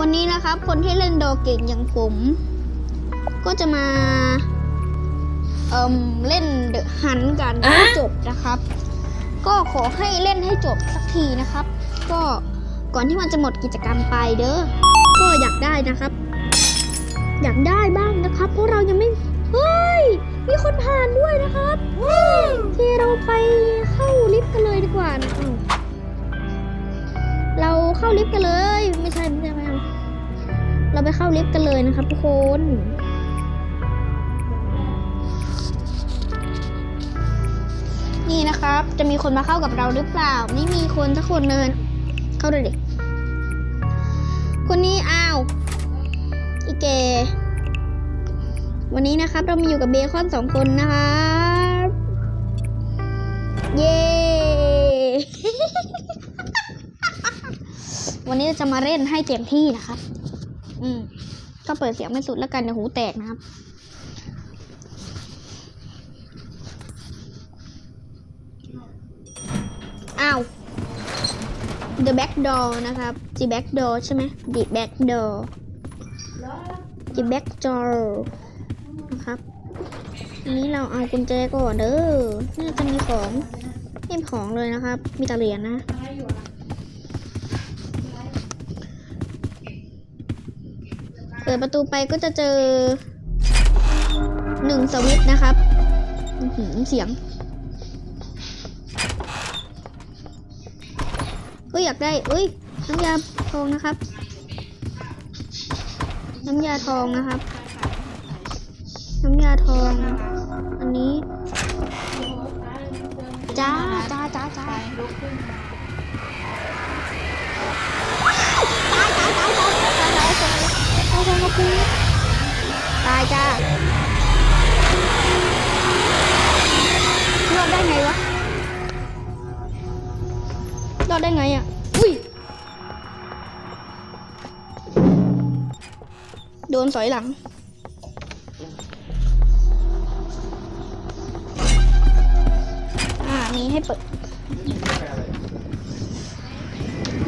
วันนี้นะครับ คนที่เล่นโดเก่งอย่างผม ก็จะมา เอ่มเล่นเดอะฮันกันให้จบนะครับ ก็ขอให้เล่นให้จบสักทีนะครับ ก็ก่อนที่มันจะหมดกิจกรรมไปเด้อก็อยากได้นะครับ อยากได้บ้างนะครับ เพราะเรายังไม่เฮ้ยมีคนผ่านด้วยนะครับที่เราไปเข้าลิฟต์กันเลยดีกว่านะอ้าวเราเข้าลิฟต์กันเลย ไม่ใช่ไม่ใช่ไม่ใช่ เราไปเข้าลิฟต์กันเลยนะครับทุกคนนี่นะครับ จะมีคนมาเข้ากับเราหรือเปล่า ไม่มีคนสักคนเลยเข้าเลยดิคนนี้อ้าวอีเก วันนี้นะครับเรามาอยู่กับเบคอนสองคนนะครับเย้วันนี้จะมาเล่นให้เต็มที่นะครับ อืมก็เปิดเสียงไม่สุดแล้วกันเดี๋ยวหูแตกนะครับ อ้าว the back door นะครับ the back door ใช่ไหม the back door the back door นะครับอันนี้เราเอากุญแจก่อนเด้อน่าจะมีของไม่มีของเลยนะครับ มีแต่เหรียญนะ เปิดประตูไปก็จะเจอหนึ่งสวิตช์นะครับหือเสียง ก็อยากได้เอ้ยน้ำยาทองนะครับ น้ำยาทองนะครับ น้ำยาทอง อันนี้จ้าจ้าจ้าจ้า ตายจ้ารอดได้ไงวะรอดได้ไงอะ อุ้ย โดนสอยหลัง อ่า มีให้เปิด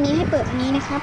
มีให้เปิดอันนี้นะครับ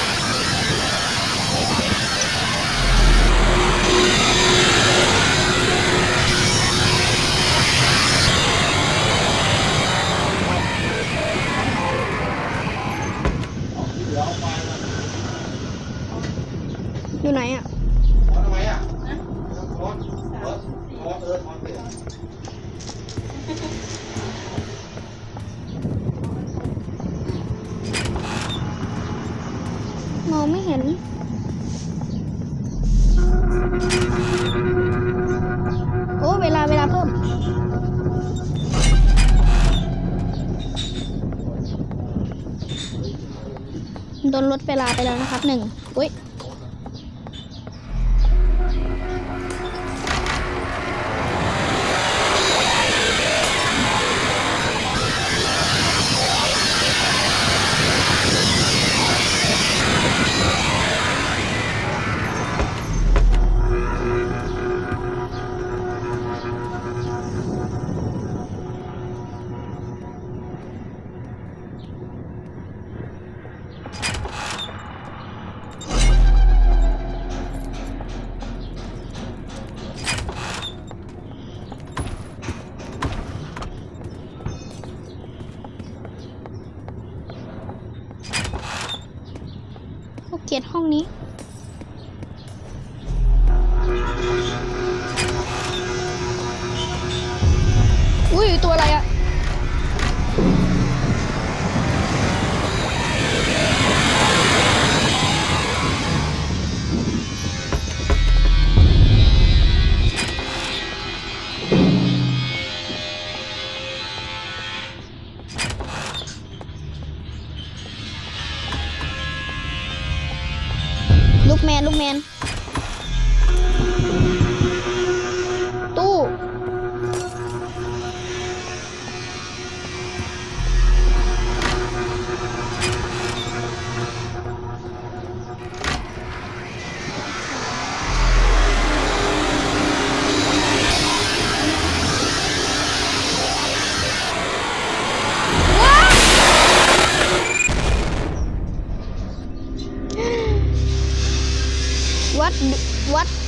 น โอ้ เวลาเวลาเพิ่ม โดนลดเวลาไปแล้วนะครับหนึ่งอุ้ย เกลียดห้องนี้ อุ้ยตัวอะไรอะ man.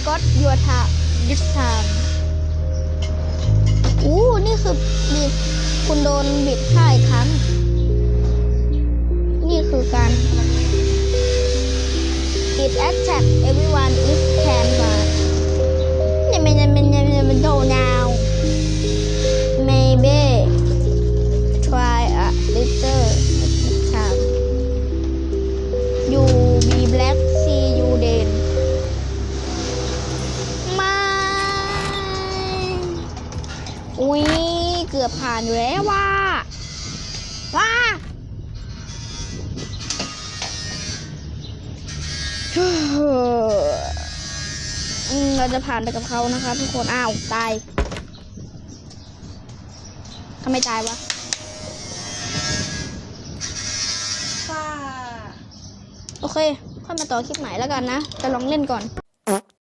Got your time this time อู้นี่คือบิดคุณโดนบิดค่ายครั้ง นี่คือการ it attack everyone if can อบผ่านอยู่แล้วว่าว่าอืมเราจะผ่านไปกับเขานะคะทุกคน อ้าว ตายทำไมตายวะโอเค ค่อยมาต่อคลิปใหม่แล้วกันนะ จะลองเล่นก่อน